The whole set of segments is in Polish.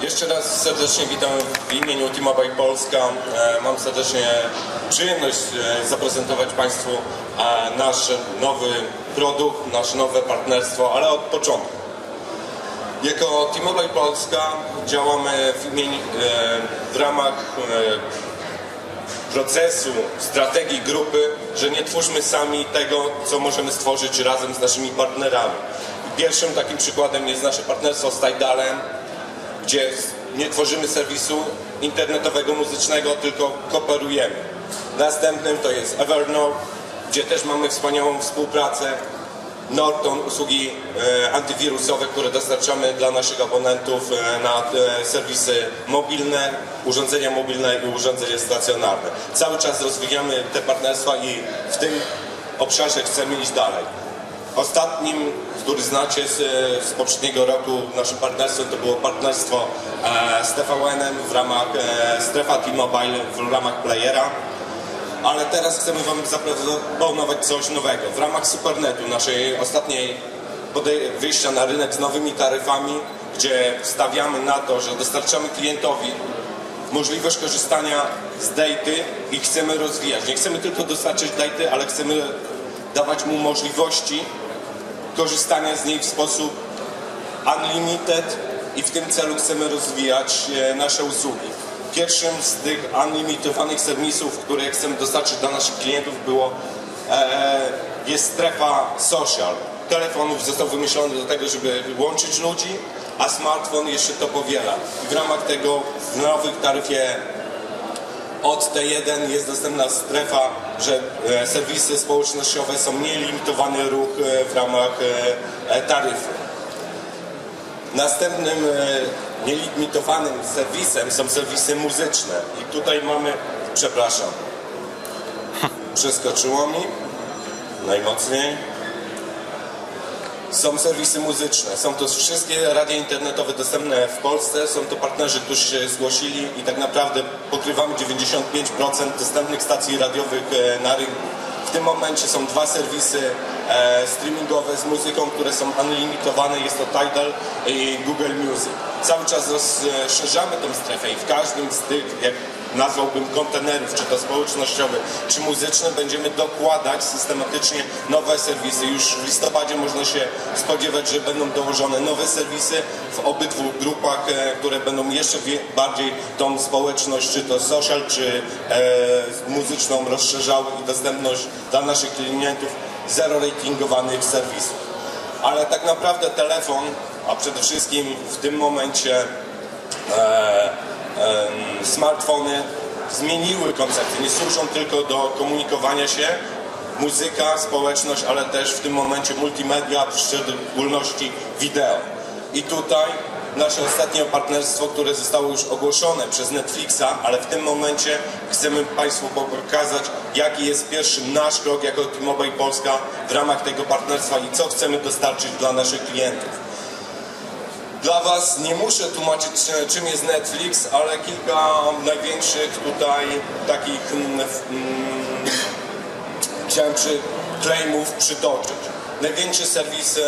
Jeszcze raz serdecznie witam w imieniu T-Mobile Polska. E, Mam serdecznie przyjemność e, zaprezentować Państwu e, nasz nowy produkt, nasze nowe partnerstwo, ale od początku. Jako T-Mobile Polska działamy w, imieniu, w ramach procesu, strategii grupy, że nie twórzmy sami tego, co możemy stworzyć razem z naszymi partnerami. Pierwszym takim przykładem jest nasze partnerstwo z Tidalem, gdzie nie tworzymy serwisu internetowego, muzycznego, tylko kooperujemy. Następnym to jest Evernote, gdzie też mamy wspaniałą współpracę. Norton, usługi e, antywirusowe, które dostarczamy dla naszych abonentów e, na e, serwisy mobilne, urządzenia mobilne i urządzenia stacjonarne. Cały czas rozwijamy te partnerstwa i w tym obszarze chcemy iść dalej. Ostatnim, który znacie z, z poprzedniego roku naszym partnerstwem, to było partnerstwo e, z TVN-em w ramach e, strefa T-Mobile w ramach Playera. Ale teraz chcemy Wam zaproponować coś nowego. W ramach Supernetu, naszej ostatniej wyjścia na rynek z nowymi taryfami, gdzie stawiamy na to, że dostarczamy klientowi możliwość korzystania z dejty i chcemy rozwijać. Nie chcemy tylko dostarczyć dejty, ale chcemy dawać mu możliwości korzystania z niej w sposób unlimited i w tym celu chcemy rozwijać e, nasze usługi. Pierwszym z tych unlimitowanych serwisów, które chcemy dostarczyć dla naszych klientów było e, jest strefa social. Telefon został wymyślony do tego, żeby łączyć ludzi, a smartfon jeszcze to powiela. I w ramach tego w nowych taryfie od T1 jest dostępna strefa, że e, serwisy społecznościowe są nielimitowany ruch e, w ramach e, taryfy. Następnym nielimitowanym serwisem są serwisy muzyczne. I tutaj mamy, przepraszam, przeskoczyło mi najmocniej. Są serwisy muzyczne, są to wszystkie radia internetowe dostępne w Polsce, są to partnerzy, którzy się zgłosili i tak naprawdę pokrywamy 95% dostępnych stacji radiowych e, na rynku. W tym momencie są dwa serwisy e, streamingowe z muzyką, które są unlimitowane, jest to Tidal i Google Music. Cały czas rozszerzamy tę strefę i w każdym z tych, jak nazwałbym kontenerów, czy to społecznościowe, czy muzyczne, będziemy dokładać systematycznie nowe serwisy. Już w listopadzie można się spodziewać, że będą dołożone nowe serwisy w obydwu grupach, e, które będą jeszcze bardziej tą społeczność, czy to social, czy e, muzyczną rozszerzały i dostępność dla naszych klientów zero ratingowanych serwisów. Ale tak naprawdę telefon, a przede wszystkim w tym momencie e, smartfony zmieniły koncepcję. Nie służą tylko do komunikowania się, muzyka, społeczność, ale też w tym momencie multimedia, w szczególności wideo. I tutaj nasze ostatnie partnerstwo, które zostało już ogłoszone przez Netflixa, ale w tym momencie chcemy Państwu pokazać, jaki jest pierwszy nasz krok jako T-Mobile Polska w ramach tego partnerstwa i co chcemy dostarczyć dla naszych klientów. Dla Was nie muszę tłumaczyć, czym jest Netflix, ale kilka największych tutaj takich mm, mm, chciałem przy claimów przytoczyć. Największy serwis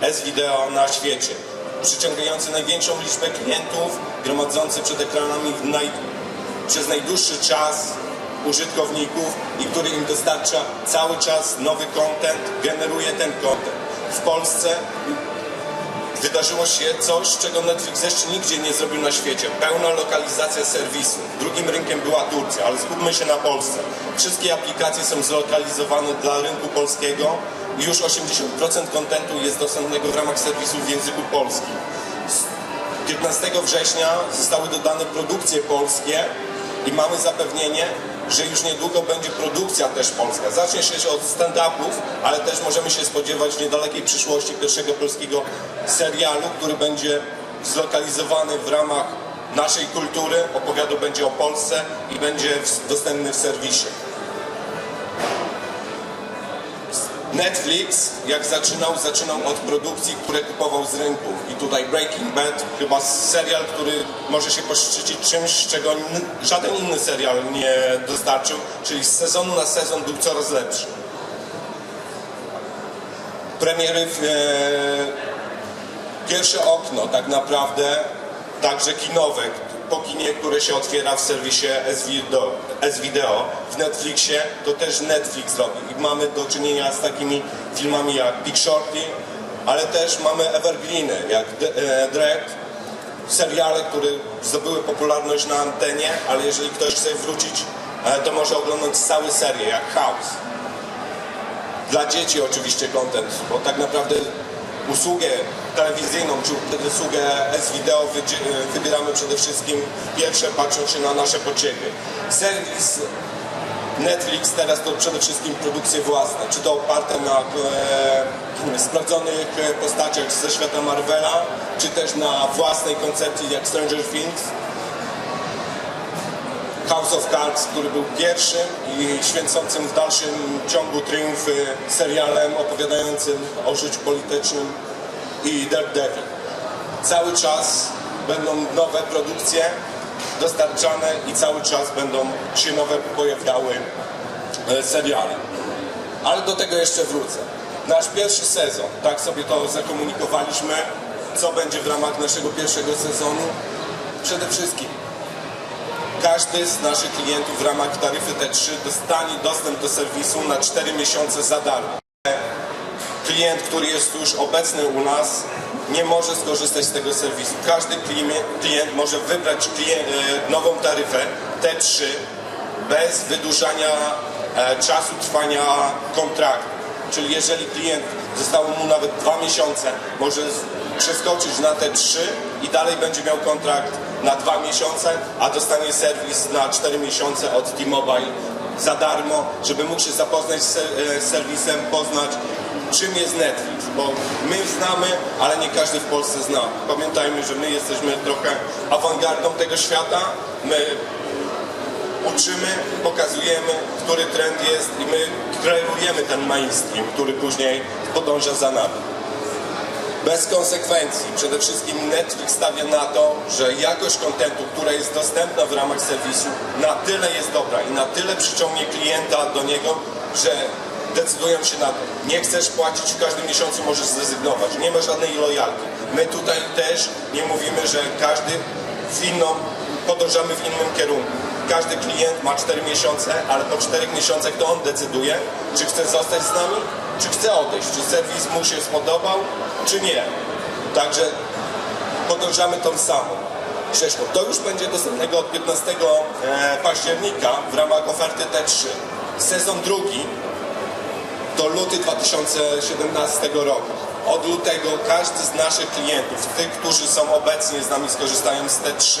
S-Video, na świecie, przyciągający największą liczbę klientów, gromadzący przed ekranami naj, przez najdłuższy czas użytkowników i który im dostarcza cały czas nowy content, generuje ten content. W Polsce wydarzyło się coś, czego Netflix jeszcze nigdzie nie zrobił na świecie. Pełna lokalizacja serwisu. Drugim rynkiem była Turcja, ale skupmy się na Polsce. Wszystkie aplikacje są zlokalizowane dla rynku polskiego i już 80% kontentu jest dostępnego w ramach serwisu w języku polskim. 15 września zostały dodane produkcje polskie i mamy zapewnienie, że już niedługo będzie produkcja też polska. Zacznie się od stand-upów, ale też możemy się spodziewać w niedalekiej przyszłości pierwszego polskiego serialu, który będzie zlokalizowany w ramach naszej kultury, opowiadał będzie o Polsce i będzie dostępny w serwisie. Netflix, jak zaczynał, zaczynał od produkcji, które kupował z rynku. I tutaj Breaking Bad, chyba serial, który może się poszczycić czymś, czego żaden inny serial nie dostarczył, czyli z sezonu na sezon był coraz lepszy. Premiery, w, e, pierwsze okno tak naprawdę także kinowe, po kinie, które się otwiera w serwisie S-Video, w Netflixie, to też Netflix robi. I mamy do czynienia z takimi filmami jak Big Shorty, ale też mamy evergreeny, jak e, Dredd, seriale, które zdobyły popularność na antenie, ale jeżeli ktoś chce wrócić, e, to może oglądać całe serie, jak House. Dla dzieci oczywiście content, bo tak naprawdę usługę telewizyjną czy usługę S-Video wybieramy przede wszystkim pierwsze patrząc się na nasze potrzeby. Serwis Netflix teraz to przede wszystkim produkcje własne, czy to oparte na e, sprawdzonych e, postaciach ze świata Marvela, czy też na własnej koncepcji jak Stranger Things. House of Cards, który był pierwszym i święcącym w dalszym ciągu triumfy serialem opowiadającym o życiu politycznym i Daredevil. Cały czas będą nowe produkcje dostarczane i cały czas będą się nowe pojawiały e, seriale. Ale do tego jeszcze wrócę. Nasz pierwszy sezon, tak sobie to zakomunikowaliśmy, co będzie w ramach naszego pierwszego sezonu. Przede wszystkim każdy z naszych klientów w ramach taryfy T3 dostanie dostęp do serwisu na 4 miesiące za darmo. Klient, który jest już obecny u nas, nie może skorzystać z tego serwisu. Każdy klient, może wybrać e, nową taryfę T3 bez wydłużania e, czasu trwania kontraktu. Czyli jeżeli klient zostało mu nawet dwa miesiące, może przeskoczyć na T3 i dalej będzie miał kontrakt na dwa miesiące, a dostanie serwis na 4 miesiące od T-Mobile za darmo, żeby mógł się zapoznać z e, serwisem, poznać czym jest Netflix, bo my znamy, ale nie każdy w Polsce zna. Pamiętajmy, że my jesteśmy trochę awangardą tego świata, my uczymy, pokazujemy, który trend jest i my kreujemy ten mainstream, który później podąża za nami. Bez konsekwencji. Przede wszystkim Netflix stawia na to, że jakość kontentu, która jest dostępna w ramach serwisu, na tyle jest dobra i na tyle przyciągnie klienta do niego, że decydują się na to. Nie chcesz płacić w każdym miesiącu, możesz zrezygnować. Nie ma żadnej lojalki. My tutaj też nie mówimy, że każdy w inną, podążamy w innym kierunku. Każdy klient ma 4 miesiące, ale po 4 miesiącach to on decyduje, czy chce zostać z nami, czy chce odejść, czy serwis mu się spodobał, czy nie. Także podążamy tą samą ścieżką. To już będzie dostępnego od 15 e, października w ramach oferty T3. Sezon drugi to luty 2017 roku. Od lutego każdy z naszych klientów, tych, którzy są obecnie z nami, skorzystają z T3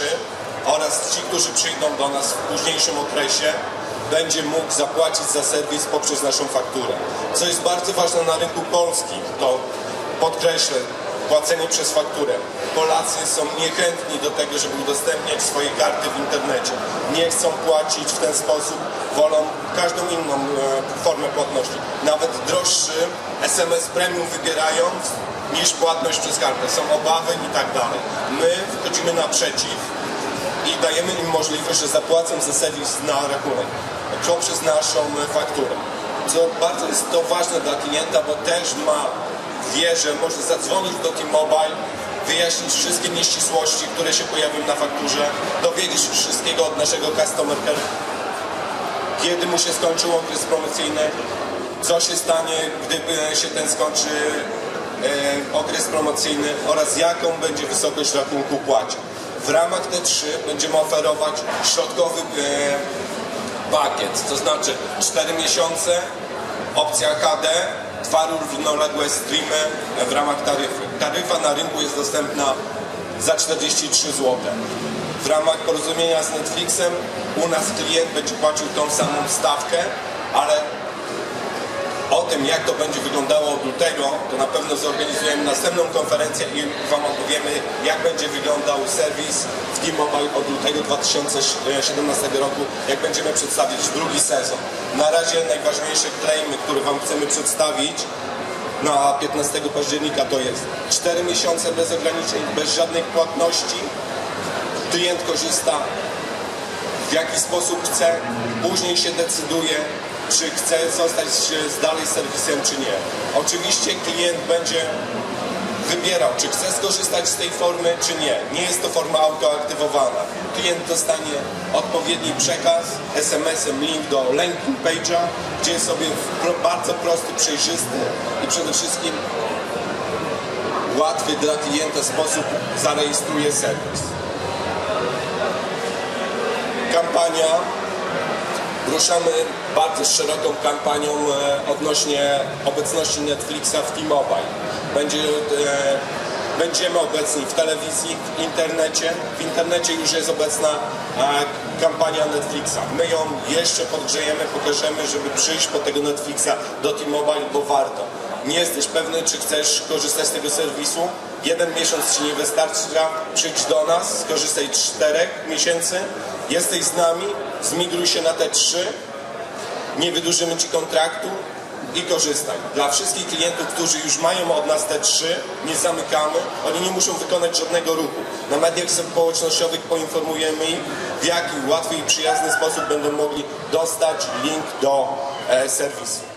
oraz ci, którzy przyjdą do nas w późniejszym okresie, będzie mógł zapłacić za serwis poprzez naszą fakturę. Co jest bardzo ważne na rynku polskim, to podkreślę, płacenie przez fakturę. Polacy są niechętni do tego, żeby udostępniać swoje karty w internecie. Nie chcą płacić w ten sposób, wolą każdą inną e, formę płatności. Nawet droższy SMS premium wybierając niż płatność przez kartę. Są obawy i tak dalej. My wchodzimy naprzeciw i dajemy im możliwość, że zapłacą za serwis na rachunek poprzez naszą fakturę. Co bardzo jest to ważne dla klienta, bo też ma wie, że może zadzwonić do T-Mobile, wyjaśnić wszystkie nieścisłości, które się pojawią na fakturze, dowiedzieć się wszystkiego od naszego customer care, kiedy mu się skończył okres promocyjny, co się stanie, gdyby się ten skończy e, okres promocyjny oraz jaką będzie wysokość rachunku płaci. W ramach T3 będziemy oferować środkowy e, pakiet, to znaczy 4 miesiące, opcja HD, dwa równoległe streamy w ramach taryfy. Taryfa na rynku jest dostępna za 43 zł. W ramach porozumienia z Netflixem u nas klient będzie płacił tą samą stawkę, ale o tym, jak to będzie wyglądało od lutego, to na pewno zorganizujemy następną konferencję i Wam opowiemy, jak będzie wyglądał serwis w T-Mobile od lutego 2017 roku, jak będziemy przedstawić drugi sezon. Na razie najważniejsze claimy, które Wam chcemy przedstawić na 15 października to jest 4 miesiące bez ograniczeń, bez żadnych płatności. Klient korzysta w jaki sposób chce, później się decyduje, czy chce zostać z dalej serwisem, czy nie. Oczywiście klient będzie wybierał, czy chce skorzystać z tej formy, czy nie. Nie jest to forma autoaktywowana. Klient dostanie odpowiedni przekaz, SMS-em link do landing page'a, gdzie sobie w pro, bardzo prosty, przejrzysty i przede wszystkim łatwy dla klienta sposób zarejestruje serwis. Kampania. Ruszamy bardzo szeroką kampanią e, odnośnie obecności Netflixa w T-Mobile. Będzie, e, będziemy obecni w telewizji, w internecie. W internecie już jest obecna e, kampania Netflixa. My ją jeszcze podgrzejemy, pokażemy, żeby przyjść po tego Netflixa do T-Mobile, bo warto. Nie jesteś pewny, czy chcesz korzystać z tego serwisu? Jeden miesiąc Ci nie wystarcza, przyjdź do nas, skorzystaj czterech miesięcy, jesteś z nami, zmigruj się na te trzy, nie wydłużymy Ci kontraktu i korzystaj. Dla wszystkich klientów, którzy już mają od nas te trzy, nie zamykamy, oni nie muszą wykonać żadnego ruchu. Na mediach społecznościowych poinformujemy ich, w jaki łatwy i przyjazny sposób będą mogli dostać link do e, serwisu.